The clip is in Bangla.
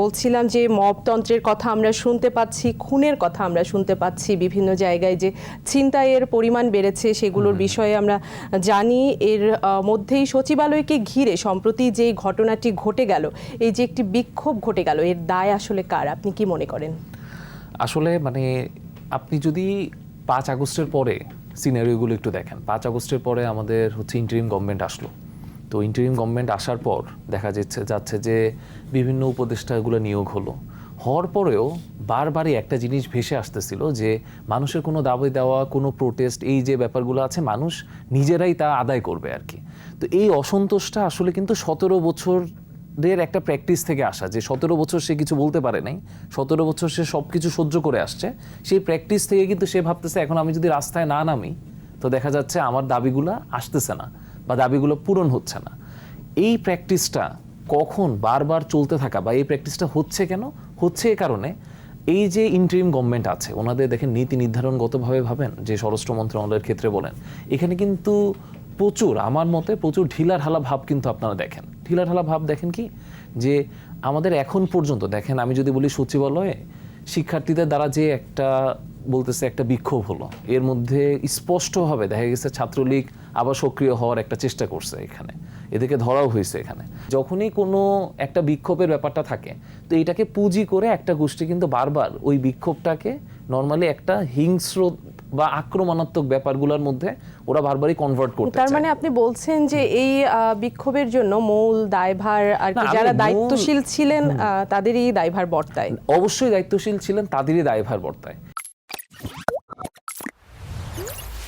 বলছিলাম যে মবতন্ত্রের কথা আমরা শুনতে পাচ্ছি খুনের কথা আমরা শুনতে পাচ্ছি বিভিন্ন জায়গায় যে ছিনতাইয়ের পরিমাণ বেড়েছে সেগুলোর বিষয়ে আমরা জানি। এর মধ্যেই সচিবালয়কে ঘিরে সম্প্রতি যে ঘটনাটি ঘটে গেল এই যে একটি বিক্ষোভ ঘটে গেল এর দায় আসলে কার? আপনি কি মনে করেন? আসলে মানে আপনি যদি পাঁচ আগস্টের পরে সিনারিওগুলো একটু দেখেন পাঁচ আগস্টের পরে আমাদের হচ্ছে ইন্টারিম গভর্নমেন্ট আসলো। তো ইন্টারিম গভর্নমেন্ট আসার পর দেখা যাচ্ছে যাচ্ছে যে বিভিন্ন উপদেষ্টাগুলো নিয়োগ হলো। হওয়ার পরেও বারবারই একটা জিনিস ভেসে আসতেছিল যে মানুষের কোনো দাবি দেওয়া, কোনো প্রোটেস্ট এই যে ব্যাপারগুলো আছে, মানুষ নিজেরাই তা আদায় করবে আর কি। তো এই অসন্তোষটা আসলে কিন্তু সতেরো বছর দের একটা প্র্যাকটিস থেকে আসা যে সতেরো বছর সে কিছু বলতে পারে নাই, সতেরো বছর সে সব কিছু সহ্য করে আসছে। সেই প্র্যাকটিস থেকে কিন্তু সে ভাবতেছে, এখন আমি যদি রাস্তায় না নামি, তো দেখা যাচ্ছে আমার দাবিগুলো আসতেছে না। বা দাবিগুলো পূরণ হচ্ছে না। এই প্র্যাকটিসটা কখন বারবার চলতে থাকা বা এই প্র্যাকটিসটা হচ্ছে কেন? হচ্ছে এ কারণে এই যে ইন্টারিম গভর্নমেন্ট আছে, ওনাদের দেখেন নীতি নির্ধারণগতভাবে ভাবেন, যে স্বরাষ্ট্র মন্ত্রণালয়ের ক্ষেত্রে বলেন, এখানে কিন্তু প্রচুর, আমার মতে প্রচুর ঢিলার হালা ভাব কিন্তু আপনারা দেখেন। ঢিলার হালা ভাব দেখেন কি? যে আমাদের এখন পর্যন্ত, দেখেন আমি যদি বলি সচিবালয়ে, শিক্ষার্থীদের দ্বারা যে একটা বলতেছে একটা বিক্ষোভ হলো। এর মধ্যে স্পষ্টভাবে দেখা গেছে ছাত্রলীগ আবার সক্রিয় হওয়ার একটা চেষ্টা করছে এখানে। এদেরকে ধরাও হয়েছে এখানে। যখনই কোনো একটা বিক্ষোভের ব্যাপারটা থাকে তো এটাকে পুঁজি করে একটা গোষ্ঠী কিন্তু বারবার ওই বিক্ষোভটাকে নর্মালি একটা হিংস্র বা আক্রমণাত্মক ব্যাপারগুলোর মধ্যে ওরা বারবারই কনভার্ট করতে তার মানে আপনি বলছেন যে এই বিক্ষোভের জন্য মূল দায়ভার আর কি যারা দায়িত্বশীল ছিলেন তাদেরই দায়ভার বর্তায়। অবশ্যই দায়িত্বশীল ছিলেন তাদেরই দায়ভার বর্তায়।